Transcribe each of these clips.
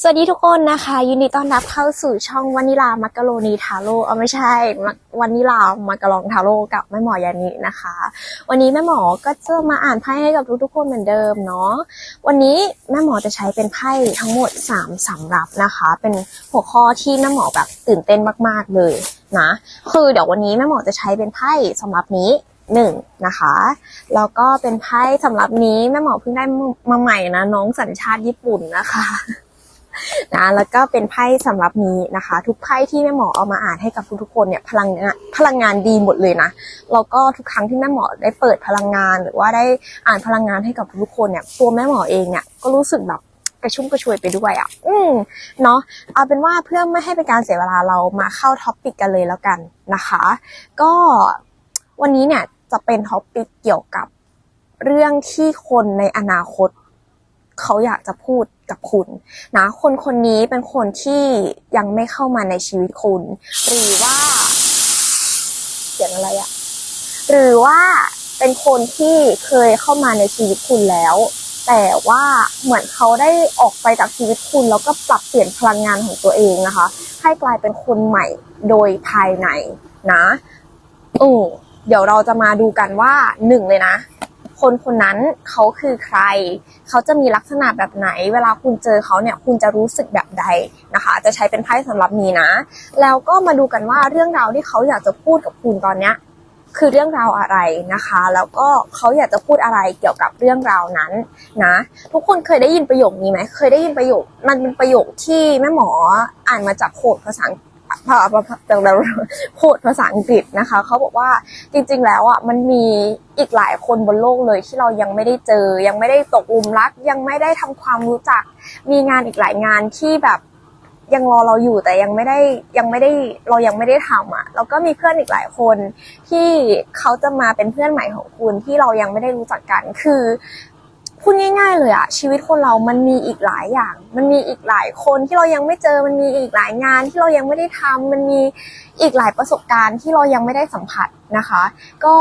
สวัสดีทุกคนนะคะ ยินดีต้อนรับเข้าสู่ช่องวานิลามักกะโรนีทาโร่เอาไม่ใช่วานิลามักกะลองทาโร่กับแม่หมอยานินะคะ วันนี้แม่หมอก็จะมาอ่านไพ่ให้กับทุกๆคนเหมือนเดิมเนาะวันนี้แม่หมอจะใช้เป็นไพ่ทั้งหมด3สำรับนะคะ เป็นหัวข้อที่แม่หมอแบบตื่นเต้นมากๆเลยนะคือเดี๋ยววันนี้แม่หมอจะใช้เป็นไพ่สำรับนี้หนึ่งนะคะแล้วก็เป็นไพ่สำหรับนี้แม่หมอเพิ่งได้มาใหม่นะน้องสัญชาติญี่ปุ่นนะคะ นะแล้วก็เป็นไพ่สำหรับนี้นะคะ ทุกไพ่ที่แม่หมอเอามาอ่านให้กับทุกๆคนเนี่ยพลังงานพลังงานดีหมดเลยนะแล้วก็ทุกครั้งที่แม่หมอได้เปิดพลังงาน หรือว่าได้อ่านพลังงานให้กับทุกๆคนเนี่ยตัวแม่หมอเองเนี่ยก็รู้สึกแบบกระชุ่มกระชวยไปด้วยอะ อืมเนาะเอาเป็นว่าเพื่อไม่ให้เป็นการเสียเวลาเรามาเข้าท็อปปิกกันเลยแล้วกันนะคะ ก็วันนี้เนี่ยจะเป็นท็อปปิกเกี่ยวกับเรื่องที่คนในอนาคต เขาอยากจะพูดกับคุณนะคนคนนี้เป็นคนที่ยังไม่เข้ามาในชีวิตคุณ หรือว่าเสียงอะไรอะหรือว่าเป็นคนที่เคยเข้ามาในชีวิตคุณแล้ว แต่ว่าเหมือนเขาได้ออกไปจากชีวิตคุณ แล้วก็ปรับเปลี่ยนพลังงานของตัวเองนะคะ ให้กลายเป็นคนใหม่โดยภายในนะโอ้เดี๋ยวเราจะมาดูกันว่าหนึ่งเลยนะ คนคนนั้นเขาคือใคร เขาจะมีลักษณะแบบไหน เวลาคุณเจอเขาเนี่ยคุณจะรู้สึกแบบใดนะคะ จะใช้เป็นไพ่สำหรับนี้นะ แล้วก็มาดูกันว่าเรื่องราวที่เขาอยากจะพูดกับคุณตอนเนี้ยคือเรื่องราวอะไรนะคะ แล้วก็เขาอยากจะพูดอะไรเกี่ยวกับเรื่องราวนั้นนะ ทุกคนเคยได้ยินประโยคนี้ไหมเคยได้ยินประโยค มันเป็นประโยคที่แม่หมออ่านมาจากโคดภาษา ภาภาภาโคดภาษาอังกฤษนะคะเขาบอกว่าจริงๆแล้วอะมันมีอีกหลายคนบนโลกเลยที่เรายังไม่ได้เจอ ยังไม่ได้ตกหลุมรัก ยังไม่ได้ทำความรู้จัก มีงานอีกหลายงานที่แบบยังรอเราอยู่แต่ยังไม่ได้ยังไม่ได้เรายังไม่ได้ทำอะแล้วก็มีเพื่อนอีกหลายคนที่เขาจะมาเป็นเพื่อนใหม่ของคุณที่เรายังไม่ได้รู้จักกันคือ พูดง่าย ๆ เลยอะชีวิตคนเรามันมีอีกหลายอย่าง มันมีอีกหลายคนที่เรายังไม่เจอมันมีอีกหลายงานที่เรายังไม่ได้ทำมันมีอีกหลายประสบการณ์ที่เรายังไม่ได้สัมผัสนะคะ ก็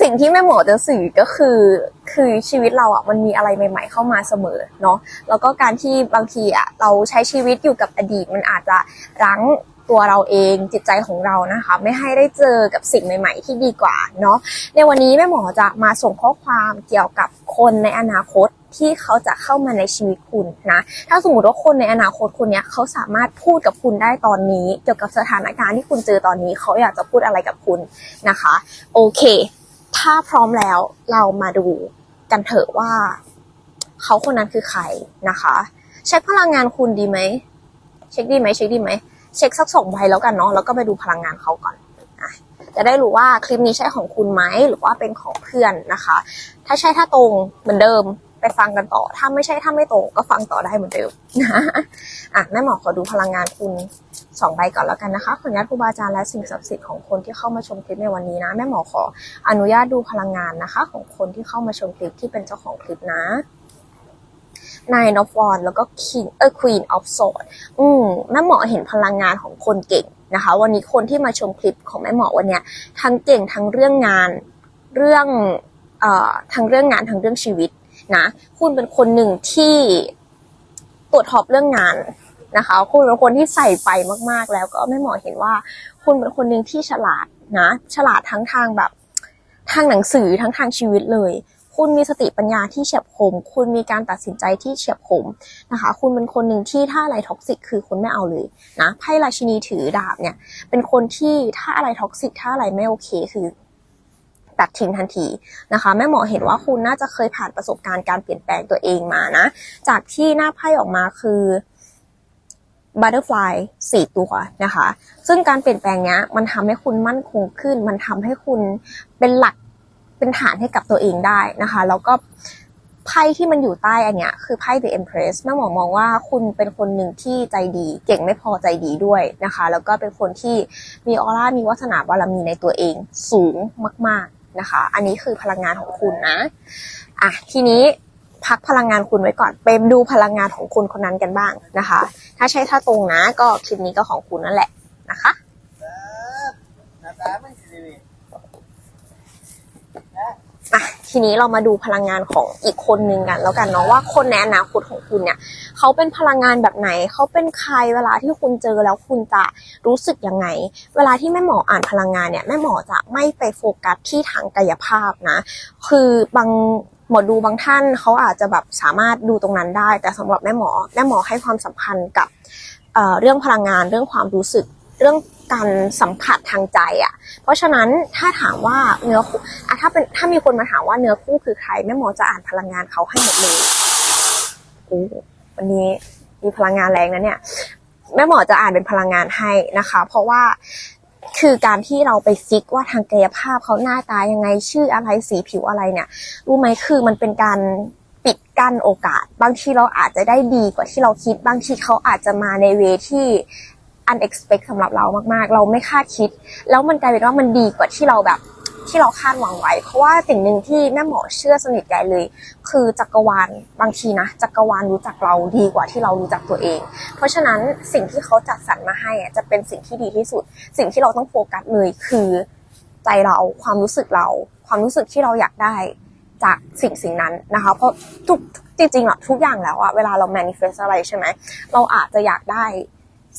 สิ่งที่แม่หมอจะสื่อก็คือคือชีวิตเราอะมันมีอะไรใหม่ ๆ เข้ามาเสมอเนาะแล้วก็การที่บางทีอะเราใช้ชีวิตอยู่กับอดีตมันอาจจะรั้ง ตัวเราเองจิตใจของเรานะคะ ไม่ให้ได้เจอกับสิ่งใหม่ ๆ ที่ดีกว่าเนาะในวันนี้แม่หมอจะมาส่งข้อความเกี่ยวกับคนในอนาคตที่เขาจะเข้ามาในชีวิตคุณนะ ถ้าสมมติว่าคนในอนาคตคนนี้เขาสามารถพูดกับคุณได้ตอนนี้ เกี่ยวกับสถานการณ์ที่คุณเจอตอนนี้ เขาอยากจะพูดอะไรกับคุณนะคะ โอเค ถ้าพร้อมแล้วเรามาดูกันเถอะว่า เขาคนนั้นคือใครนะคะ เช็คพลังงานคุณดีไหม เช็คดีไหมเช็คดีไหม เช็คสักสองใบแล้วกันเนาะแล้วก็ไปดูพลังงานเขาก่อนจะได้รู้ว่าคลิปนี้ใช่ของคุณไหมหรือว่าเป็นของเพื่อนนะคะ ถ้าใช่ถ้าตรงเหมือนเดิมไปฟังกันต่อ ถ้าไม่ใช่ถ้าไม่ตรงก็ฟังต่อได้เหมือนเดิมนะอะแม่หมอขอดูพลังงานคุณสองใบก่อนแล้วกันนะคะขออนุญาตครูบาอาจารย์และสิ่งศักดิ์สิทธิ์ของคนที่เข้ามาชมคลิปในวันนี้นะแม่หมอขออนุญาตดูพลังงานนะคะ ของคนที่เข้ามาชมคลิปที่เป็นเจ้าของคลิปนะ Nine of Wands แล้วก็ King เออ Queen of Swords อืมแม่หมอเห็นพลังงานของคนเก่งนะคะ วันนี้คนที่มาชมคลิปของแม่หมอวันเนี้ยทั้งเก่งทั้งเรื่องงานเรื่องเอ่อทั้งเรื่องงานทั้งเรื่องชีวิตนะ คุณเป็นคนหนึ่งที่ตรวจทอบเรื่องงานนะคะ คุณเป็นคนที่ใส่ไฟมาก ๆ แล้วก็แม่หมอเห็นว่า คุณเป็นคนหนึ่งที่ฉลาดนะ ฉลาดทั้งทางแบบทางหนังสือทั้งทางชีวิตเลย คุณมีสติปัญญาที่เฉียบคม คุณมีการตัดสินใจที่เฉียบคมนะคะ คุณเป็นคนหนึ่งที่ถ้าอะไรท็อกซิกคือคุณไม่เอาเลยนะไพ่ราชินีถือดาบเนี่ย เป็นคนที่ถ้าอะไรท็อกซิกถ้าอะไรไม่โอเคคือตัดทิ้งทันทีนะคะ แม่หมอเห็นว่าคุณน่าจะเคยผ่านประสบการณ์การเปลี่ยนแปลงตัวเองมานะ จากที่หน้าไพ่ออกมาคือบัตเตอร์ฟลายสี่ตัวนะคะ ซึ่งการเปลี่ยนแปลงเนี้ยมันทำให้คุณมั่นคงขึ้น มันทำให้คุณเป็นหลัก เป็นฐานให้กับตัวเองได้นะคะ แล้วก็ไพ่ที่มันอยู่ใต้อันเนี้ยคือไพ่ The Empress แม่หมอมองว่าคุณเป็นคนหนึ่งที่ใจดี เก่งไม่พอใจดีด้วยนะคะ แล้วก็เป็นคนที่มีออร่ามีวาสนาบารมีในตัวเองสูงมาก ๆนะคะ อันนี้คือพลังงานของคุณนะอะทีนี้พักพลังงานคุณไว้ก่อนเปมดูพลังงานของคุณคนนั้นกันบ้างนะคะ ถ้าใช่ถ้าตรงนะ ก็คลิปนี้ก็ของคุณนั่นแหละนะคะ ทีนี้เรามาดูพลังงานของอีกคนนึงกันแล้วกันเนาะว่าคนในอนาคตของคุณเนี่ยเขาเป็นพลังงานแบบไหนเขาเป็นใครเวลาที่คุณเจอแล้วคุณจะรู้สึกยังไง เวลาที่แม่หมออ่านพลังงานเนี่ยแม่หมอจะไม่ไปโฟกัสที่ทางกายภาพนะ คือบางหมอดูบางท่านเขาอาจจะแบบสามารถดูตรงนั้นได้ แต่สำหรับแม่หมอแม่หมอให้ความสำคัญกับเเรื่องพลังงานเรื่องความรู้สึก เรื่องการสัมผัสทางใจอะ่ะ เพราะฉะนั้นถ้าถามว่าเนื้อคู่อะถ้าเป็นถ้ามีคนมาถามว่าเนื้อคู่คือใครแม่หมอจะอ่านพลังงานเขาให้หมดเลยโอ้วันนี้มีพลังงานแรงนะเนี่ยแม่หมอจะอ่านเป็นพลังงานให้นะคะ เพราะว่าคือการที่เราไปฟิกว่าทางกายภาพเขาหน้าตายังไงชื่ออะไรสีผิวอะไรเนี่ยรู้ไหมคือมันเป็นการปิดกั้นโอกาส บางทีเราอาจจะได้ดีกว่าที่เราคิด บางทีเขาอาจจะมาในเวที่ unexpect สำหรับเรามากๆ เราไม่คาดคิด แล้วมันกลายเป็นว่ามันดีกว่าที่เราแบบที่เราคาดหวังไว้ เพราะว่าสิ่งหนึ่งที่แม่หมอเชื่อสนิทใจเลย คือจักรวาลบางทีนะจักรวาลรู้จักเราดีกว่าที่เรารู้จักตัวเอง เพราะฉะนั้นสิ่งที่เขาจัดสรรมาให้อะจะเป็นสิ่งที่ดีที่สุด สิ่งที่เราต้องโฟกัสเลยคือใจเราความรู้สึกเรา ความรู้สึกที่เราอยากได้จากสิ่งสิ่งนั้นนะคะ เพราะทุกจริงๆอะทุกอย่างแล้วอะเวลาเรา manifest อะไรใช่ไหมเราอาจจะอยากได้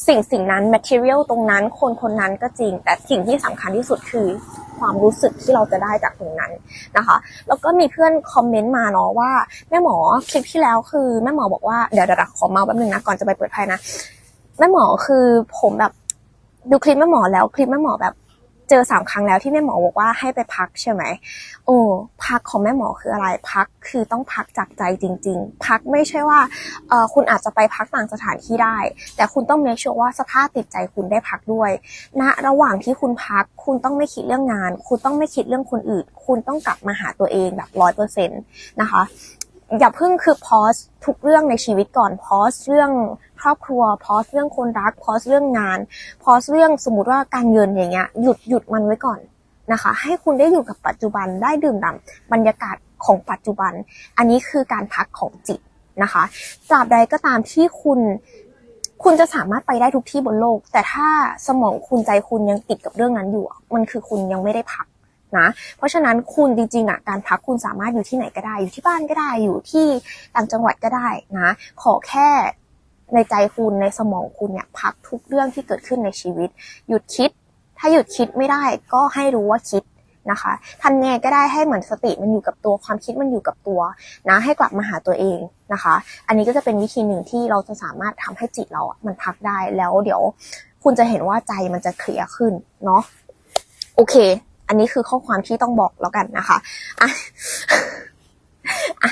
สิ่งสิ่งนั้น material ตรงนั้น คนคนนั้นก็จริง แต่สิ่งที่สำคัญที่สุดคือความรู้สึกที่เราจะได้จากตรงนั้นนะคะ แล้วก็มีเพื่อนคอมเมนต์มาเนาะว่าแม่หมอคลิปที่แล้วคือแม่หมอบอกว่าเดี๋ยวเดี๋ยวขอเมาแป๊บนึงนะก่อนจะไปเปิดไพ่นะแม่หมอคือผมแบบดูคลิปแม่หมอแล้วคลิปแม่หมอแบบ เจอสามครั้งแล้วที่แม่หมอบอกว่าให้ไปพักใช่ไหมโอ้พักของแม่หมอคืออะไรพักคือต้องพักจากใจจริง ๆ พักไม่ใช่ว่าเออคุณอาจจะไปพักต่างสถานที่ได้ แต่คุณต้อง make sure ว่าสภาพจิตใจคุณได้พักด้วยณนะระหว่างที่คุณพักคุณต้องไม่คิดเรื่องงาน คุณต้องไม่คิดเรื่องคนอื่น คุณต้องกลับมาหาตัวเองแบบร้อยเปอร์เซ็นต์นะคะ อย่าเพิ่งคือพอสทุกเรื่องในชีวิตก่อนพอสเรื่องครอบครัวพอสเรื่องคนรักพอสเรื่องงานพอสเรื่องสมมติว่าการเงินอย่างเงี้ยหยุดหยุดมันไว้ก่อนนะคะ ให้คุณได้อยู่กับปัจจุบันได้ดื่มด่ำบรรยากาศของปัจจุบัน อันนี้คือการพักของจิตนะคะตราบใดก็ตามที่คุณคุณจะสามารถไปได้ทุกที่บนโลก แต่ถ้าสมองคุณใจคุณยังติดกับเรื่องนั้นอยู่ มันคือคุณยังไม่ได้พัก นะเพราะฉะนั้นคุณจริงๆอะการพักคุณสามารถอยู่ที่ไหนก็ได้ อยู่ที่บ้านก็ได้อยู่ที่ต่างจังหวัดก็ได้นะขอแค่ในใจคุณในสมองคุณเนี่ยพักทุกเรื่องที่เกิดขึ้นในชีวิต หยุดคิด ถ้าหยุดคิดไม่ได้ก็ให้รู้ว่าคิดนะคะทันไงก็ได้ให้เหมือนสติมันอยู่กับตัวความคิดมันอยู่กับตัวนะให้กลับมาหาตัวเองนะคะ อันนี้ก็จะเป็นวิธีหนึ่งที่เราจะสามารถทำให้จิตเราอะมันพักได้แล้วเดี๋ยว คุณจะเห็นว่าใจมันจะเคลียร์ขึ้นเนาะโอเค อันนี้คือข้อความที่ต้องบอกแล้วกันนะคะอะอะ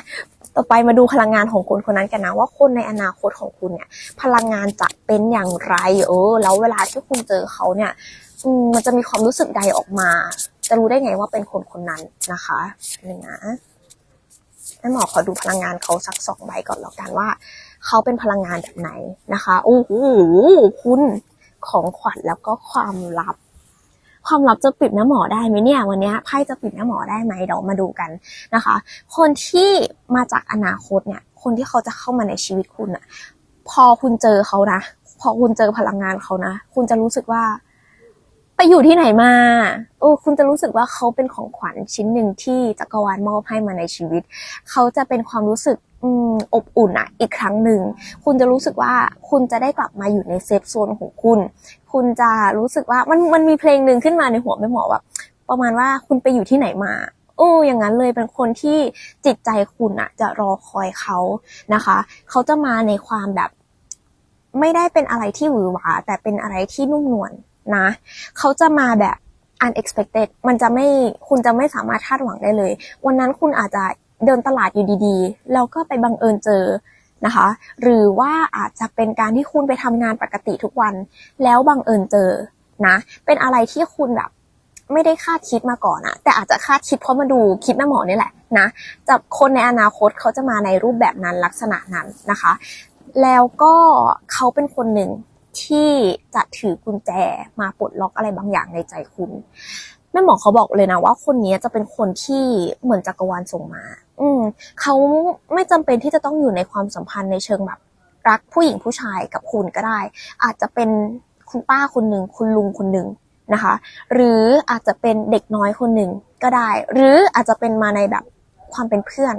ต่อไปมาดูพลังงานของคนคนนั้นกันนะว่าคนในอนาคตของคุณเนี่ย พลังงานจะเป็นอย่างไรเออ แล้วเวลาที่คุณเจอเขาเนี่ยมันจะมีความรู้สึกใดออกมา จะรู้ได้ไงว่าเป็นคนคนนั้นนะคะหนึ่งนะแม่หมอขอดูพลังงานเขาสักสองใบก่อนแล้วกันว่า เขาเป็นพลังงานแบบไหนนะคะโอ้โหคุณของขวัญแล้วก็ความลับ ความลับจะปิดแม่หมอได้ไหมเนี่ย วันนี้ไพ่จะปิดแม่หมอได้ไหมเดี๋ยวมาดูกันนะคะ คนที่มาจากอนาคตเนี่ย คนที่เขาจะเข้ามาในชีวิตคุณอะพอคุณเจอเขานะ พอคุณเจอพลังงานเขานะ คุณจะรู้สึกว่า ไปอยู่ที่ไหนมาเออคุณจะรู้สึกว่าเขาเป็นของขวัญชิ้นหนึ่งที่จักรวาลมอบให้มาในชีวิต เขาจะเป็นความรู้สึกอืมอบอุ่นอะอีกครั้งหนึ่ง คุณจะรู้สึกว่าคุณจะได้กลับมาอยู่ในเซฟโซนของคุณ คุณจะรู้สึกว่ามันมันมีเพลงหนึ่งขึ้นมาในหัวแม่หมอแบบประมาณว่าคุณไปอยู่ที่ไหนมาโอ้อย่างนั้นเลยเป็นคนที่จิตใจคุณอะจะรอคอยเขานะคะ เขาจะมาในความแบบ ไม่ได้เป็นอะไรที่หวือหวา แต่เป็นอะไรที่นุ่มนวลนะ เขาจะมาแบบ unexpected มันจะไม่คุณจะไม่สามารถคาดหวังได้เลย วันนั้นคุณอาจจะเดินตลาดอยู่ดีๆ แล้วก็ไปบังเอิญเจอ นะคะ หรือว่าอาจจะเป็นการที่คุณไปทำงานปกติทุกวัน แล้วบังเอิญเจอนะ เป็นอะไรที่คุณแบบไม่ได้คาดคิดมาก่อนอะแต่อาจจะคาดคิดเพราะมาดูคลิปแม่หมอนี่แหละนะจะคนในอนาคตเขาจะมาในรูปแบบนั้นลักษณะนั้นนะคะ แล้วก็เขาเป็นคนหนึ่งที่จะถือกุญแจมาปลดล็อกอะไรบางอย่างในใจคุณแม่หมอเขาบอกเลยนะว่าคนนี้จะเป็นคนที่เหมือนจักรวาลส่งมา อืมเขาไม่จำเป็นที่จะต้องอยู่ในความสัมพันธ์ในเชิงแบบ รักผู้หญิงผู้ชายกับคุณก็ได้ อาจจะเป็นคุณป้าคนหนึ่งคุณลุงคนหนึ่งนะคะ หรืออาจจะเป็นเด็กน้อยคนหนึ่งก็ได้ หรืออาจจะเป็นมาในแบบความเป็นเพื่อน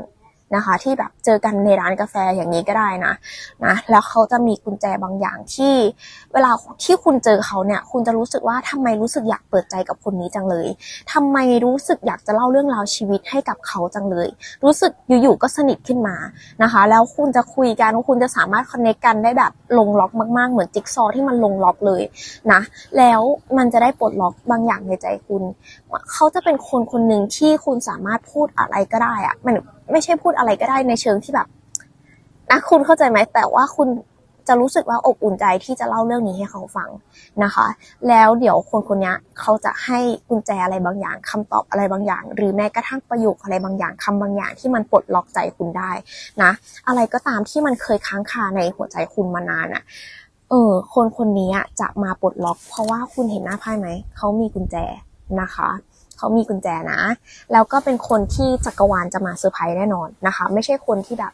นะคะ ที่แบบเจอกันในร้านกาแฟอย่างนี้ก็ได้นะนะ แล้วเขาจะมีกุญแจบางอย่างที่ เวลาที่คุณเจอเขาเนี่ย คุณจะรู้สึกว่าทำไมรู้สึกอยากเปิดใจกับคนนี้จังเลยทำไมรู้สึกอยากจะเล่าเรื่องราวชีวิตให้กับเขาจังเลย รู้สึกอยู่ๆก็สนิทขึ้นมานะคะ แล้วคุณจะคุยกันคุณจะสามารถคอนเนคกันได้แบบลงล็อกมากๆเหมือนจิ๊กซอว์ที่มันลงล็อกเลยนะแล้วมันจะได้ปลดล็อกบางอย่างในใจคุณ เขาจะเป็นคนคนหนึ่งที่คุณสามารถพูดอะไรก็ได้อะมัน ไม่ใช่พูดอะไรก็ได้ในเชิงที่แบบนะคุณเข้าใจไหมแต่ว่าคุณจะรู้สึกว่าอบอุ่นใจที่จะเล่าเรื่องนี้ให้เขาฟังนะคะ แล้วเดี๋ยวคนคนนี้เขาจะให้กุญแจอะไรบางอย่างคำตอบอะไรบางอย่าง หรือแม้กระทั่งประโยคอะไรบางอย่างคำบางอย่างที่มันปลดล็อกใจคุณได้นะ อะไรก็ตามที่มันเคยค้างคาในหัวใจคุณมานานอะเออ คนคนนี้จะมาปลดล็อก เพราะว่าคุณเห็นหน้าไพ่ไหมเขามีกุญแจนะคะ เขามีกุญแจนะ แล้วก็เป็นคนที่จักรวาลจะมาเซอร์ไพรส์แน่นอนนะคะ ไม่ใช่คนที่แบบ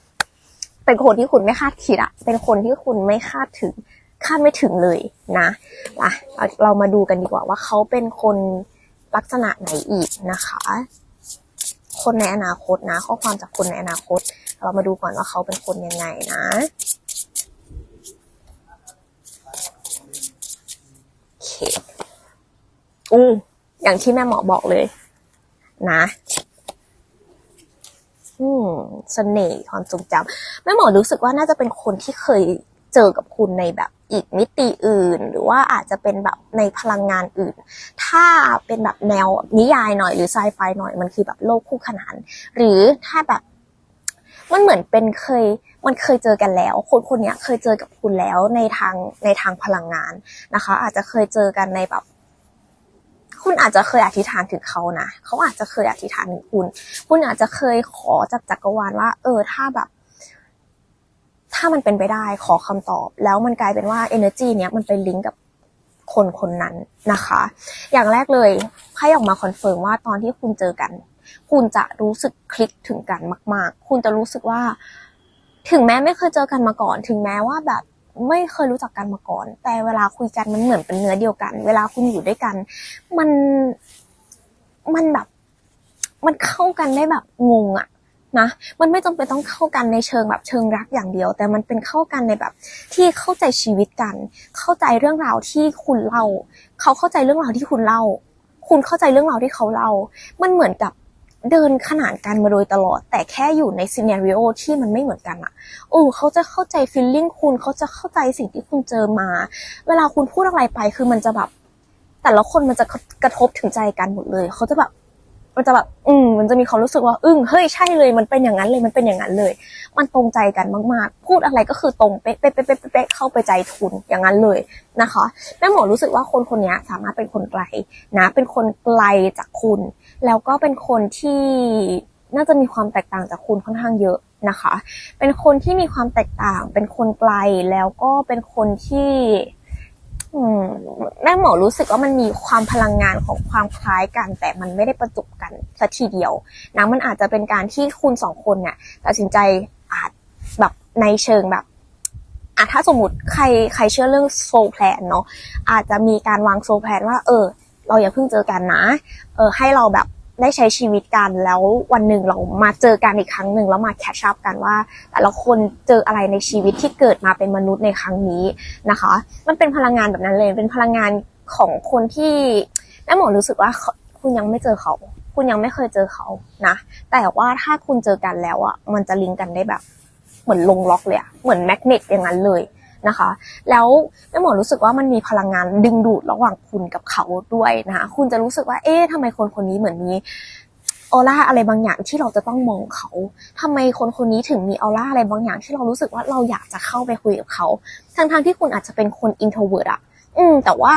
เป็นคนที่คุณไม่คาดคิดอะเป็นคนที่คุณไม่คาดถึงคาดไม่ถึงเลยนะอะเรามาดูกันดีกว่าว่าเขาเป็นคนลักษณะไหนอีกนะคะ คนในอนาคตนะ ข้อความจากคนในอนาคต เรามาดูก่อนว่าเขาเป็นคนยังไงนะโอเคอ อย่างที่แม่หมอบอกเลย นะ อืมเสน่ห์ความทรงจำแม่หมอรู้สึกว่าน่าจะเป็นคนที่เคยเจอกับคุณในแบบอีกมิติอื่น หรือว่าอาจจะเป็นแบบในพลังงานอื่น ถ้าเป็นแบบแนวนิยายหน่อยหรือไซไฟหน่อยมันคือแบบโลกคู่ขนาน หรือถ้าแบบมันเหมือนเป็นเคยมันเคยเจอกันแล้ว คนคนนี้เคยเจอกับคุณแล้วในทางในทางพลังงานนะคะ อาจจะเคยเจอกันในแบบ คุณอาจจะเคยอธิษฐานถึงเขานะเขาอาจจะเคยอธิษฐานถึงคุณ คุณอาจจะเคยขอจากจักรวาลว่า เออ ถ้าแบบ ถ้ามันเป็นไปได้ขอคำตอบ แล้วมันกลายเป็นว่า energy เนี้ยมันไปลิงก์กับคนคนนั้นนะคะ อย่างแรกเลยไพ่ออกมาคอนเฟิร์มว่าตอนที่คุณเจอกัน คุณจะรู้สึกคลิกถึงกันมาก ๆ คุณจะรู้สึกว่า ถึงแม้ไม่เคยเจอกันมาก่อน ถึงแม้ว่าแบบ ไม่เคยรู้จักกันมาก่อน แต่เวลาคุยกันมันเหมือนเป็นเนื้อเดียวกัน เวลาคุณอยู่ด้วยกัน มันมันแบบ มันเข้ากันได้แบบงงอะนะมันไม่จำเป็นต้องเข้ากันในเชิงแบบเชิงรักอย่างเดียว แต่มันเป็นเข้ากันในแบบ ที่เข้าใจชีวิตกัน เข้าใจเรื่องราวที่คุณเล่า เขาเข้าใจเรื่องราวที่คุณเล่า คุณเข้าใจเรื่องราวที่เขาเล่า มันเหมือนกับ เดินขนานกันมาโดยตลอด แต่แค่อยู่ในซีเนเรีโอที่มันไม่เหมือนกันอะโอ้เขาจะเข้าใจฟีลลิ่งคุณ เขาจะเข้าใจสิ่งที่คุณเจอมา เวลาคุณพูดอะไรไปคือมันจะแบบ แต่ละคนมันจะกระทบถึงใจกันหมดเลย เขาจะแบบ มันจะแบบ อืมมันจะมีความรู้สึกว่า อึ้ง เฮ้ย ใช่เลย มันเป็นอย่างนั้นเลย มันเป็นอย่างนั้นเลย มันตรงใจกันมากๆ พูดอะไรก็คือตรงเป๊ะเป๊ะเป๊ะเป๊ะเป๊ะเข้าไปใจทุน อย่างนั้นเลยนะคะ แม่หมอรู้สึกว่าคนคนนี้สามารถเป็นคนไกลนะ เป็นคนไกลจากคุณ แล้วก็เป็นคนที่น่าจะมีความแตกต่างจากคุณค่อนข้างเยอะนะคะ เป็นคนที่มีความแตกต่าง เป็นคนไกล แล้วก็เป็นคนที่แม่หมอรู้สึกว่ามันมีความพลังงานของความคล้ายกัน แต่มันไม่ได้ประจบกันสัทีเดียวนะมันอาจจะเป็นการที่คุณสองคนเนี่ยตัดสินใจอาจแบบในเชิงแบบอะถ้าสมมติใครใครเชื่อเรื่องโซลแพลนเนาะอาจจะมีการวางโซลแพลนว่า เออ เราอย่าเพิ่งเจอกันนะเออให้เราแบบได้ใช้ชีวิตกันแล้ววันหนึ่งเรามาเจอกันอีกครั้งหนึ่งแล้วมาแคชชัพกันว่า แต่ละคนเจออะไรในชีวิตที่เกิดมาเป็นมนุษย์ในครั้งนี้นะคะ มันเป็นพลังงานแบบนั้นเลย เป็นพลังงานของคนที่แม่หมอรู้สึกว่าคุณยังไม่เจอเขา คุณยังไม่เคยเจอเขานะ แต่ว่าถ้าคุณเจอกันแล้วอะมันจะลิงก์กันได้แบบ เหมือนลงล็อกเลยอะเหมือนแมกเนตอย่างนั้นเลย นะคะ แล้วแม่หมอรู้สึกว่ามันมีพลังงานดึงดูดระหว่างคุณกับเขาด้วยนะคะคุณจะรู้สึกว่าเอ๊ะทำไมคนคนนี้เหมือนมีออร่าอะไรบางอย่างที่เราจะต้องมองเขาทำไมคนคนนี้ถึงมีออร่าอะไรบางอย่างที่เรารู้สึกว่าเราอยากจะเข้าไปคุยกับเขา ทั้งทางๆที่คุณอาจจะเป็นคนอินโทรเวิร์ดอะอืม แต่ว่า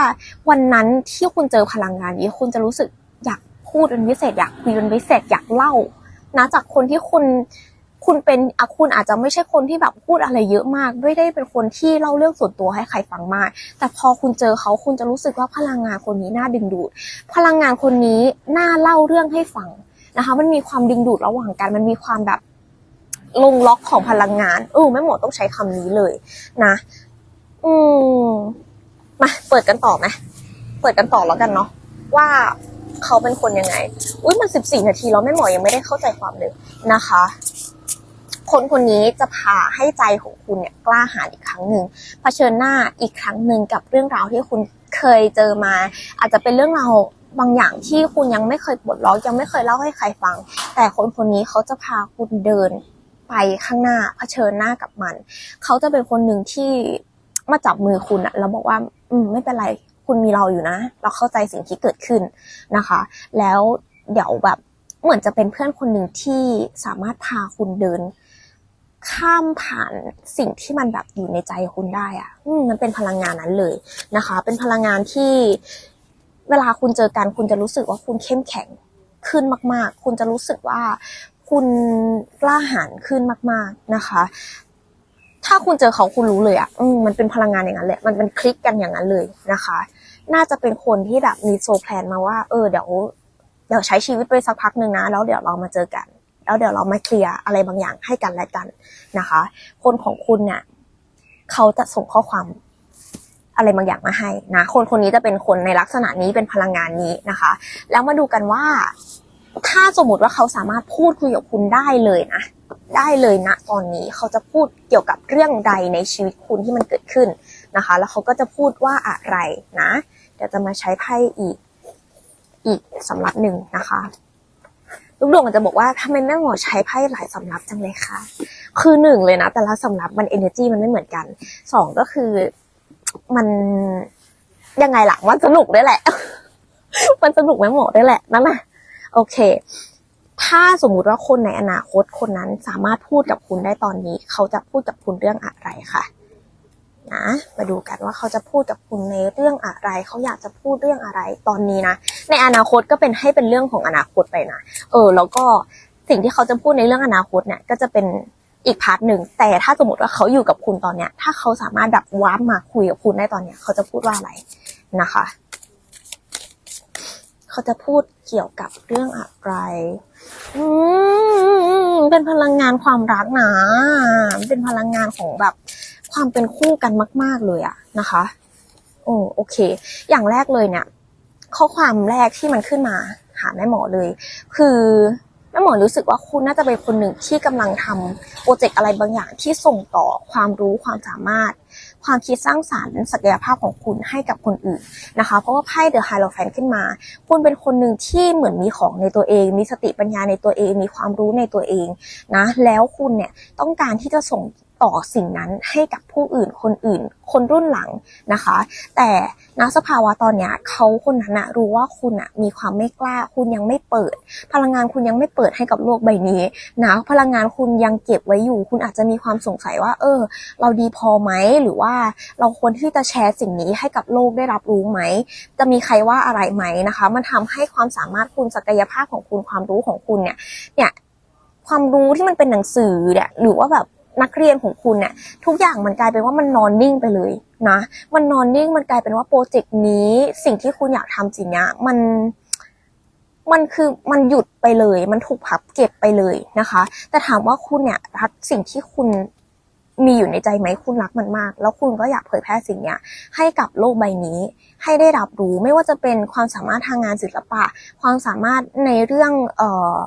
วันนั้นที่คุณเจอพลังงานนี้ คุณจะรู้สึกอยากพูดเป็นพิเศษ อยากคุยเป็นพิเศษ อยากเล่า นะ จากคนที่คุณ คุณเป็นอคุณอาจจะไม่ใช่คนที่แบบพูดอะไรเยอะมาก ไม่ได้เป็นคนที่เล่าเรื่องส่วนตัวให้ใครฟังมาก แต่พอคุณเจอเขาคุณจะรู้สึกว่าพลังงานคนนี้น่าดึงดูด พลังงานคนนี้น่าเล่าเรื่องให้ฟังนะคะ มันมีความดึงดูดระหว่างกัน มันมีความแบบลงล็อกของพลังงานเออแม่หมอต้องใช้คำนี้เลย นะ อืมมาเปิดกันต่อไหมเปิดกันต่อแล้วกันเนาะว่า เขาเป็นคนยังไง อุ้ยมันสิบสี่นาทีแล้วแม่หมอยังไม่ได้เข้าใจความเลยนะคะ คนคนนี้จะพาให้ใจของคุณเนี่ยกล้าหาญอีกครั้งหนึ่งเผชิญหน้าอีกครั้งหนึ่งกับเรื่องราวที่คุณเคยเจอมา อาจจะเป็นเรื่องราวบางอย่างที่คุณยังไม่เคยปลดล็อกยังไม่เคยเล่าให้ใครฟัง แต่คนคนนี้เขาจะพาคุณเดินไปข้างหน้าเผชิญหน้ากับมัน เขาจะเป็นคนหนึ่งที่มาจับมือคุณอะแล้วบอกว่า อืมไม่เป็นไร คุณมีเราอยู่นะ เราเข้าใจสิ่งที่เกิดขึ้นนะคะ แล้วเดี๋ยวแบบเหมือนจะเป็นเพื่อนคนหนึ่งที่สามารถพาคุณเดิน ข้ามผ่านสิ่งที่มันแบบอยู่ในใจคุณได้อะอืมมันเป็นพลังงานนั้นเลยนะคะ เป็นพลังงานที่เวลาคุณเจอกันคุณจะรู้สึกว่าคุณเข้มแข็งขึ้นมาก ๆ คุณจะรู้สึกว่าคุณกล้าหาญขึ้นมาก ๆนะคะ ถ้าคุณเจอเขาคุณรู้เลยอะอืมมันเป็นพลังงานอย่างนั้นแหละ มันเป็นคลิกกันอย่างนั้นเลยนะคะ น่าจะเป็นคนที่แบบมีโซแพลนมาว่า เออเดี๋ยวเดี๋ยวใช้ชีวิตไปสักพักหนึ่งนะ แล้วเดี๋ยวเรามาเจอกัน แล้วเดี๋ยวเรามาเคลียร์อะไรบางอย่างให้กันและกันนะคะ คนของคุณเนี่ยเขาจะส่งข้อความอะไรบางอย่างมาให้นะ คนคนนี้จะเป็นคนในลักษณะนี้เป็นพลังงานนี้นะคะ แล้วมาดูกันว่า ถ้าสมมติว่าเขาสามารถพูดคุยกับคุณได้เลยนะ ได้เลยนะตอนนี้เขาจะพูดเกี่ยวกับเรื่องใดในชีวิตคุณที่มันเกิดขึ้นนะคะ แล้วเขาก็จะพูดว่าอะไรนะ เดี๋ยวจะมาใช้ไพ่อีก อีกสำรับหนึ่งนะคะ ลูกดวงจะบอกว่าทำไมแม่หมอใช้ไพ่หลายสำรับจังเลยคะคือหนึ่งเลยนะแต่ละสำรับมัน energy มันไม่เหมือนกันสองก็คือมันยังไงล่ะมันสนุกด้วยแหละ มันสนุกแม่หมอด้วยแหละนั่นแหละโอเค ถ้าสมมุติว่าคนในอนาคตคนนั้นสามารถพูดกับคุณได้ตอนนี้ เขาจะพูดกับคุณเรื่องอะไรค่ะ นะ มาดูกันว่าเขาจะพูดกับคุณในเรื่องอะไร เขาอยากจะพูดเรื่องอะไร ตอนนี้นะ ในอนาคตก็เป็นให้เป็นเรื่องของอนาคตไปนะ เออ แล้วก็สิ่งที่เขาจะพูดในเรื่องอนาคตเนี่ย ก็จะเป็นอีกพาร์ทหนึ่ง แต่ถ้าสมมติว่าเขาอยู่กับคุณตอนเนี้ย ถ้าเขาสามารถแบบวาร์ปมาคุยกับคุณได้ตอนเนี้ย เขาจะพูดว่าอะไรนะคะ เขาจะพูดเกี่ยวกับเรื่องอะไร อืมเป็นพลังงานความรักนะ เป็นพลังงานของแบบ ความเป็นคู่กันมาก ๆ เลยอะนะคะ โอ้โอเค อย่างแรกเลยเนี่ย ข้อความแรกที่มันขึ้นมา หาแม่หมอเลย คือแม่หมอรู้สึกว่าคุณน่าจะเป็นคนหนึ่งที่กำลังทำโปรเจกต์อะไรบางอย่างที่ส่งต่อความรู้ความสามารถ ความคิดสร้างสารรค์ศักยภาพของคุณให้กับคนอื่นนะคะ เพราะว่าไพ่เดอะไฮโลแฟนขึ้นมา คุณเป็นคนหนึ่งที่เหมือนมีของในตัวเอง มีสติปัญญาในตัวเอง มีความรู้ในตัวเองนะ แล้วคุณเนี่ยต้องการที่จะส่ง ต่อสิ่งนั้นให้กับผู้อื่นคนอื่น คนรุ่นหลังนะคะ แต่ณสภาวะตอนเนี้ยเขาคนนั้นนะรู้ว่าคุณอะมีความไม่กล้า คุณยังไม่เปิด พลังงานคุณยังไม่เปิดให้กับโลกใบนี้นะพลังงานคุณยังเก็บไว้อยู่ คุณอาจจะมีความสงสัยว่า เออ เราดีพอไหมหรือว่าเราควรที่จะแชร์สิ่งนี้ให้กับโลกได้รับรู้ไหม จะมีใครว่าอะไรไหมนะคะ มันทำให้ความสามารถคุณศักยภาพของคุณความรู้ของคุณเนี่ยเนี่ยความรู้ที่มันเป็นหนังสือเนี่ยหรือว่าแบบ นักเรียนของคุณเนี่ยทุกอย่างมันกลายเป็นว่ามันนอนนิ่งไปเลยนะมันนอนนิ่งมันกลายเป็นว่าโปรเจกต์นี้สิ่งที่คุณอยากทำสิ่งเนี้ยมันมันคือมันหยุดไปเลย มันถูกพับเก็บไปเลยนะคะ แต่ถามว่าคุณเนี่ยรักสิ่งที่คุณมีอยู่ในใจไหมคุณรักมันมาก แล้วคุณก็อยากเผยแพร่สิ่งเนี้ยให้กับโลกใบนี้ ให้ได้รับรู้ไม่ว่าจะเป็นความสามารถทางงานศิลปะ ความสามารถในเรื่องเอ่อ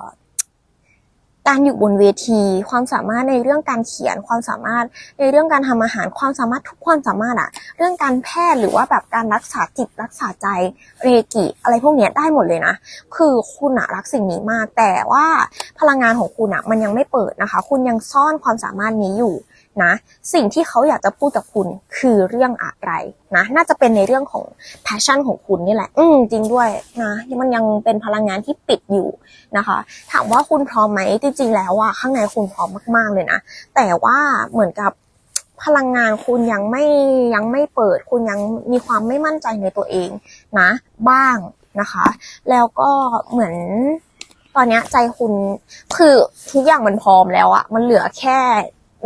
การอยู่บนเวที ความสามารถในเรื่องการเขียน ความสามารถในเรื่องการทำอาหาร ความสามารถทุกความสามารถอะเรื่องการแพทย์หรือว่าแบบการรักษาจิตรักษาใจเรกิอะไรพวกเนี้ยได้หมดเลยนะ คือคุณอะรักสิ่งนี้มาก แต่ว่าพลังงานของคุณอะมันยังไม่เปิดนะคะ คุณยังซ่อนความสามารถนี้อยู่ นะ สิ่งที่เขาอยากจะพูดกับคุณคือเรื่องอะไรนะ น่าจะเป็นในเรื่องของ passion ของคุณนี่แหละ อืมจริงด้วยนะมันยังเป็นพลังงานที่ปิดอยู่นะคะ ถามว่าคุณพร้อมไหมจริงๆแล้วอะข้างในคุณพร้อมมากๆเลยนะ แต่ว่าเหมือนกับพลังงานคุณยังไม่ยังไม่เปิด คุณยังมีความไม่มั่นใจในตัวเองนะ บ้างนะคะ แล้วก็เหมือนตอนนี้ใจคุณคือทุกอย่างมันพร้อมแล้วอะมันเหลือแค่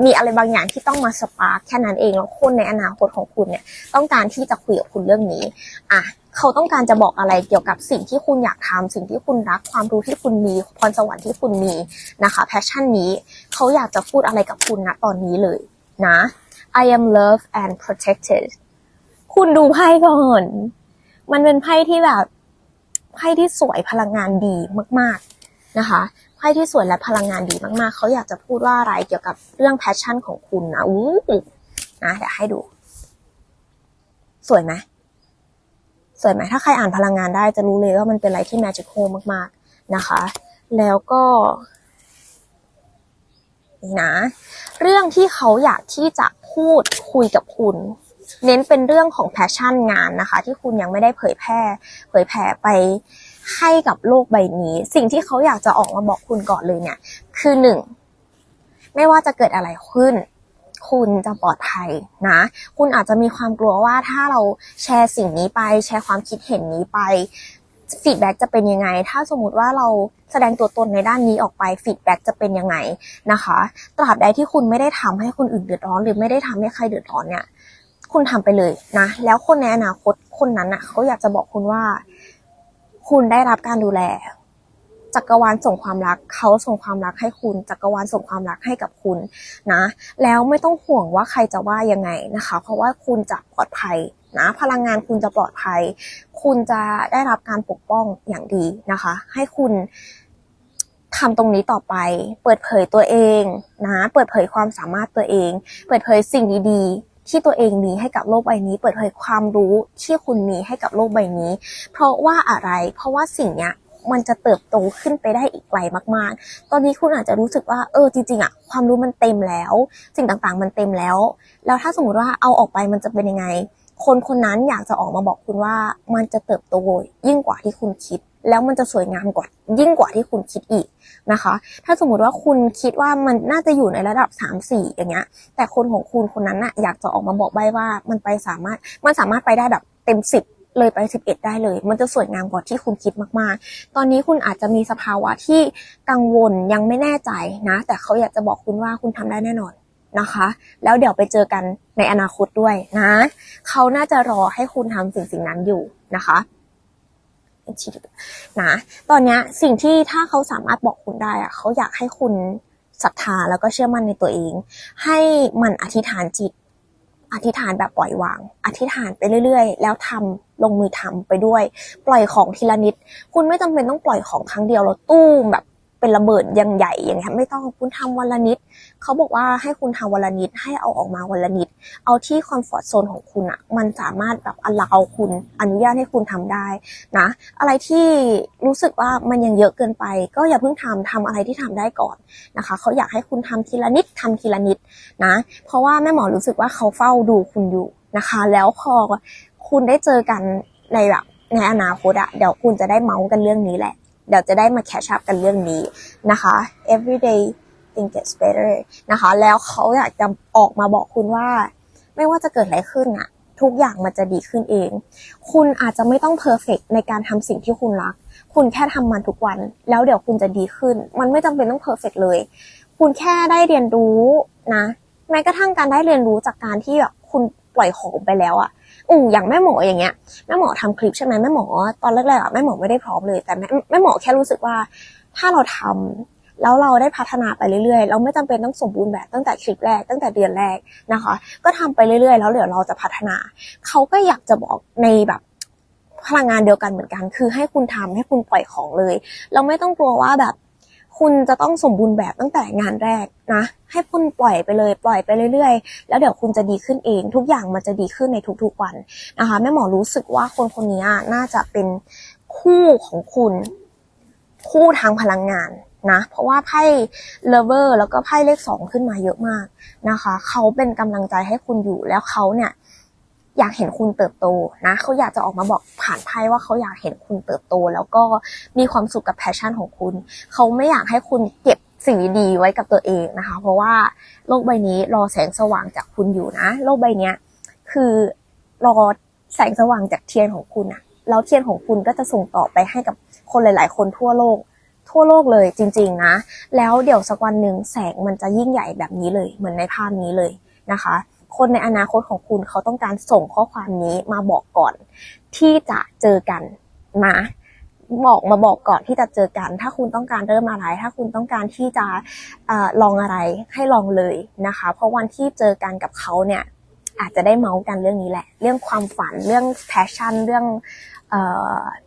มีอะไรบางอย่างที่ต้องมาสปาร์คแค่นั้นเองแล้วคนในอนาคตของคุณเนี่ยต้องการที่จะคุยกับคุณเรื่องนี้อะเขาต้องการจะบอกอะไรเกี่ยวกับสิ่งที่คุณอยากทำสิ่งที่คุณรักความรู้ที่คุณมีพรสวรรค์ที่คุณมีนะคะแพชชั่นนี้เขาอยากจะพูดอะไรกับคุณนะตอนนี้เลยนะ I am loved and protected คุณดูไพ่ก่อน มันเป็นไพ่ที่แบบไพ่ที่สวยพลังงานดีมาก ๆนะคะ ไพ่ที่สวยและพลังงานดีมากๆ เขาอยากจะพูดว่าอะไรเกี่ยวกับเรื่องแพชชั่นของคุณนะอู้นะเดี๋ยวให้ดู สวยไหมสวยไหมถ้าใครอ่านพลังงานได้จะรู้เลยว่ามันเป็นอะไรที่แมจิคอลมากๆนะคะ แล้วก็นี่นะ เรื่องที่เขาอยากที่จะพูดคุยกับคุณ เน้นเป็นเรื่องของแพชชั่นงานนะคะ ที่คุณยังไม่ได้เผยแพร่ เผยแผ่ไป ให้กับโลกใบนี้ สิ่งที่เขาอยากจะออกมาบอกคุณก่อนเลยเนี่ย คือหนึ่งไม่ว่าจะเกิดอะไรขึ้น คุณจะปลอดภัยนะ คุณอาจจะมีความกลัวว่าถ้าเราแชร์สิ่งนี้ไป แชร์ความคิดเห็นนี้ไปฟีดแบ็กจะเป็นยังไง ถ้าสมมติว่าเราแสดงตัวตนในด้านนี้ออกไปฟีดแบ็กจะเป็นยังไงนะคะ ตราบใดที่คุณไม่ได้ทำให้คนอื่นเดือดร้อน หรือไม่ได้ทำให้ใครเดือดร้อนเนี่ย คุณทำไปเลยนะ แล้วคนในอนาคตคนนั้นอะเขาอยากจะบอกคุณว่า คุณได้รับการดูแล จักรวาลส่งความรัก เขาส่งความรักให้คุณ จักรวาลส่งความรักให้กับคุณนะ แล้วไม่ต้องห่วงว่าใครจะว่ายังไงนะคะ เพราะว่าคุณจะปลอดภัยนะพลังงานคุณจะปลอดภัย คุณจะได้รับการปกป้องอย่างดีนะคะ ให้คุณทำตรงนี้ต่อไป เปิดเผยตัวเองนะ เปิดเผยความสามารถตัวเอง เปิดเผยสิ่งดีๆ ที่ตัวเองมีให้กับโลกใบนี้ เปิดเผยความรู้ที่คุณมีให้กับโลกใบนี้ เพราะว่าอะไร เพราะว่าสิ่งเนี้ยมันจะเติบโตขึ้นไปได้อีกไกลมาก ๆ ตอนนี้คุณอาจจะรู้สึกว่า เออ จริง ๆอะความรู้มันเต็มแล้ว สิ่งต่างๆ มันเต็มแล้ว แล้วถ้าสมมติว่าเอาออกไปมันจะเป็นยังไง คนคนนั้นอยากจะออกมาบอกคุณว่ามันจะเติบโตยิ่งกว่าที่คุณคิด แล้วมันจะสวยงามกว่ายิ่งกว่าที่คุณคิดอีกนะคะ ถ้าสมมติว่าคุณคิดว่ามันน่าจะอยู่ในระดับ 3 4 อย่างเงี้ย แต่คนของคุณคนนั้นน่ะอยากจะออกมาบอกใบว่ามันไปสามารถมันสามารถไปได้แบบเต็ม 10เลยไป 11 ได้เลย มันจะสวยงามกว่าที่คุณคิดมากๆ ตอนนี้คุณอาจจะมีสภาวะที่กังวลยังไม่แน่ใจนะ แต่เขาอยากจะบอกคุณว่าคุณทำได้แน่นอนนะคะ แล้วเดี๋ยวไปเจอกันในอนาคตด้วยนะ เขาน่าจะรอให้คุณทำสิ่งสิ่งนั้นอยู่นะคะ นะ ตอนนี้สิ่งที่ถ้าเขาสามารถบอกคุณได้อะเขาอยากให้คุณศรัทธาแล้วก็เชื่อมั่นในตัวเอง ให้มันอธิษฐานจิต อธิษฐานแบบปล่อยวาง อธิษฐานไปเรื่อยๆ แล้วทำลงมือทำไปด้วย ปล่อยของทีละนิด คุณไม่จำเป็นต้องปล่อยของครั้งเดียวแล้วตู้มแบบ เป็นระเบิดยังใหญ่อย่างเงี้ยไม่ต้องคุณทำวันละนิดเขาบอกว่าให้คุณทำวันละนิดให้เอาออกมาวันละนิด เอาที่คอมฟอร์ทโซนของคุณอะมันสามารถแบบอลาคุณอนุญาตให้คุณทำได้นะ อะไรที่รู้สึกว่ามันยังเยอะเกินไป ก็อย่าเพิ่งทำทำอะไรที่ทำได้ก่อนนะคะเขาอยากให้คุณทำทีละนิดทำทีละนิดนะ เพราะว่าแม่หมอรู้สึกว่าเขาเฝ้าดูคุณอยู่นะคะ แล้วพอคุณได้เจอกันในแบบในอนาคตอะเดี๋ยวคุณจะได้เมาส์กันเรื่องนี้แหละ เดี๋ยวจะได้มาแคชชัพกันเรื่องนี้นะคะ everyday thing gets better นะคะ แล้วเขาอยากจะออกมาบอกคุณว่า ไม่ว่าจะเกิดอะไรขึ้นอะทุกอย่างมันจะดีขึ้นเอง คุณอาจจะไม่ต้องเพอร์เฟกในการทำสิ่งที่คุณรัก คุณแค่ทำมันทุกวัน แล้วเดี๋ยวคุณจะดีขึ้น มันไม่จำเป็นต้องเพอร์เฟกเลย คุณแค่ได้เรียนรู้นะ แม้กระทั่งการได้เรียนรู้จากการที่แบบคุณปล่อยของไปแล้วอะ อืออย่างแม่หมออย่างเงี้ยแม่หมอทำคลิปใช่ไหมแม่หมอตอนแรกๆอะแม่หมอไม่ได้พร้อมเลย แต่แม่แม่หมอแค่รู้สึกว่า ถ้าเราทำแล้วเราได้พัฒนาไปเรื่อยๆ เราไม่จำเป็นต้องสมบูรณ์แบบตั้งแต่คลิปแรกตั้งแต่เดือนแรกนะคะ ก็ทำไปเรื่อยๆ แล้วเดี๋ยวเราจะพัฒนา เขาก็อยากจะบอกในแบบพลังงานเดียวกันเหมือนกัน คือให้คุณทำให้คุณปล่อยของเลย เราไม่ต้องกลัวว่าแบบ คุณจะต้องสมบูรณ์แบบตั้งแต่งานแรกนะ ให้คุณปล่อยไปเลยปล่อยไปเรื่อยๆ แล้วเดี๋ยวคุณจะดีขึ้นเอง ทุกอย่างมันจะดีขึ้นในทุกๆวันนะคะแม่หมอรู้สึกว่าคนคนนี้น่าจะเป็นคู่ของคุณ คู่ทางพลังงานนะ เพราะว่าไพ่ lover แล้วก็ไพ่เลขสองขึ้นมาเยอะมากนะคะ เขาเป็นกำลังใจให้คุณอยู่แล้วเขาเนี่ย อยากเห็นคุณเติบโตนะเขาอยากจะออกมาบอกผ่านไพ่ว่าเขาอยากเห็นคุณเติบโต แล้วก็มีความสุขกับแพชชั่นของคุณเขาไม่อยากให้คุณเก็บสิ่งดีไว้กับตัวเองนะคะ เพราะว่าโลกใบนี้รอแสงสว่างจากคุณอยู่นะ โลกใบนี้คือรอแสงสว่างจากเทียนของคุณอะแล้วเทียนของคุณก็จะส่งต่อไปให้กับคนหลาย ๆ คนทั่วโลก ทั่วโลกเลยจริง ๆ นะ แล้วเดี๋ยวสักวันหนึ่งแสงมันจะยิ่งใหญ่แบบนี้เลย เหมือนในภาพนี้เลยนะคะ คนในอนาคตของคุณเขาต้องการส่งข้อความนี้มาบอกก่อน ที่จะเจอกันนะบอกมาบอกก่อนที่จะเจอกัน ถ้าคุณต้องการเริ่มอะไร ถ้าคุณต้องการที่จะอลองอะไรให้ลองเลยนะคะ เพราะวันที่เจอกันกับเขาเนี่ยอาจจะได้เมาส์กันเรื่องนี้แหละ เรื่องความฝันเรื่องแพชชั่นเรื่องเ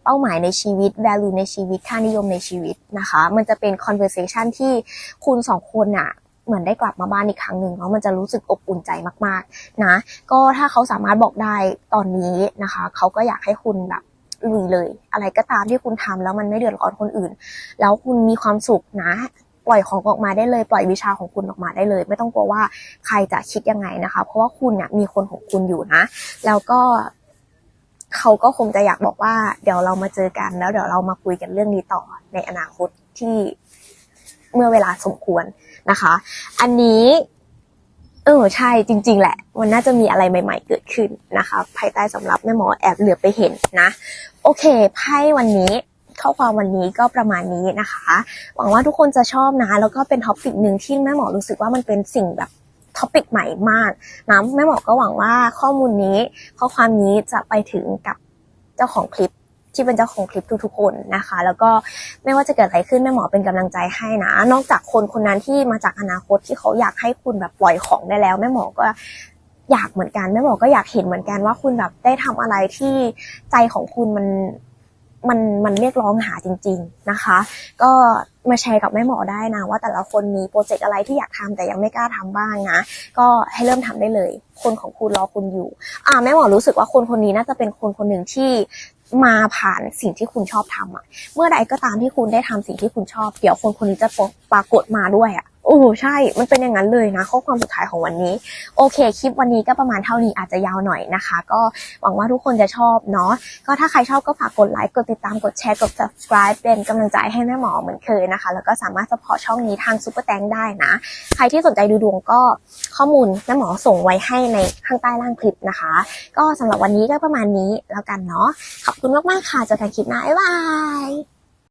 เป้าหมายในชีวิต value ในชีวิตค่านิยมในชีวิตนะคะ มันจะเป็น conversation ที่คุณสองคนอะ เหมือนได้กลับมาบ้านอีกครั้งหนึ่งแล้วมันจะรู้สึกอบอุ่นใจมากๆนะ ก็ถ้าเขาสามารถบอกได้ตอนนี้นะคะ เขาก็อยากให้คุณแบบลุยเลย อะไรก็ตามที่คุณทำแล้วมันไม่เดือดร้อนคนอื่น แล้วคุณมีความสุขนะปล่อยของออกมาได้เลย ปล่อยวิชาของคุณออกมาได้เลย ไม่ต้องกลัวว่าใครจะคิดยังไงนะคะ เพราะว่าคุณเนี่ยมีคนของคุณอยู่นะ แล้วก็เขาก็คงจะอยากบอกว่า เดี๋ยวเรามาเจอกันแล้วเดี๋ยวเรามาคุยกันเรื่องนี้ต่อในอนาคตที่เมื่อเวลาสมควร นะคะ อันนี้ เออใช่จริง ๆ แหละ มันน่าจะมีอะไรใหม่ ๆ เกิดขึ้นนะคะ ภายใต้สำหรับแม่หมอแอบเหลือไปเห็นนะ โอเคไพ่วันนี้ข้อความวันนี้ก็ประมาณนี้นะคะ หวังว่าทุกคนจะชอบนะ แล้วก็เป็นท็อปิกหนึ่งที่แม่หมอรู้สึกว่ามันเป็นสิ่งแบบท็อปิกใหม่มากนะแม่หมอก็หวังว่าข้อมูลนี้ ข้อความนี้จะไปถึงกับเจ้าของคลิป ที่เป็นเจ้าของคลิปทุกๆคนนะคะ แล้วก็ไม่ว่าจะเกิดอะไรขึ้นแม่หมอเป็นกำลังใจให้นะ นอกจากคนคนนั้นที่มาจากอนาคตที่เขาอยากให้คุณแบบปล่อยของได้แล้ว แม่หมอก็อยากเหมือนกันแม่หมอก็อยากเห็นเหมือนกันว่าคุณแบบได้ทำอะไรที่ใจของคุณมันมันมันเรียกร้องหาจริง ๆนะคะ ก็มาแชร์กับแม่หมอได้นะ ว่าแต่ละคนมีโปรเจกต์อะไรที่อยากทำแต่ยังไม่กล้าทำบ้างนะ ก็ให้เริ่มทำได้เลย คนของคุณรอคุณอยู่ อ่าแม่หมอรู้สึกว่าคนคนนี้น่าจะเป็นคนคนหนึ่งที่ มาผ่านสิ่งที่คุณชอบทำอะ เมื่อใดก็ตามที่คุณได้ทำสิ่งที่คุณชอบ เดี๋ยวคนคนนี้จะปรากฏมาด้วยอะ โอ้ใช่ มันเป็นอย่างนั้นเลยนะ ข้อความสุดท้ายของวันนี้ โอเค คลิปวันนี้ก็ประมาณเท่านี้อาจจะยาวหน่อยนะคะ ก็หวังว่าทุกคนจะชอบเนาะ ก็ถ้าใครชอบก็ฝากกดไลค์ กดติดตาม กดแชร์ กด subscribe เป็นกำลังใจให้แม่หมอเหมือนเคยนะคะ แล้วก็สามารถสปอร์ตช่องนี้ทางซุปเปอร์แตงได้นะ ใครที่สนใจดูดวงก็ข้อมูลแม่หมอส่งไว้ให้ในข้างใต้ล่างคลิปนะคะ ก็สำหรับวันนี้ก็ประมาณนี้แล้วกันเนาะขอบคุณมาก ๆ ค่ะเจอกันคลิปหน้า บ๊ายบาย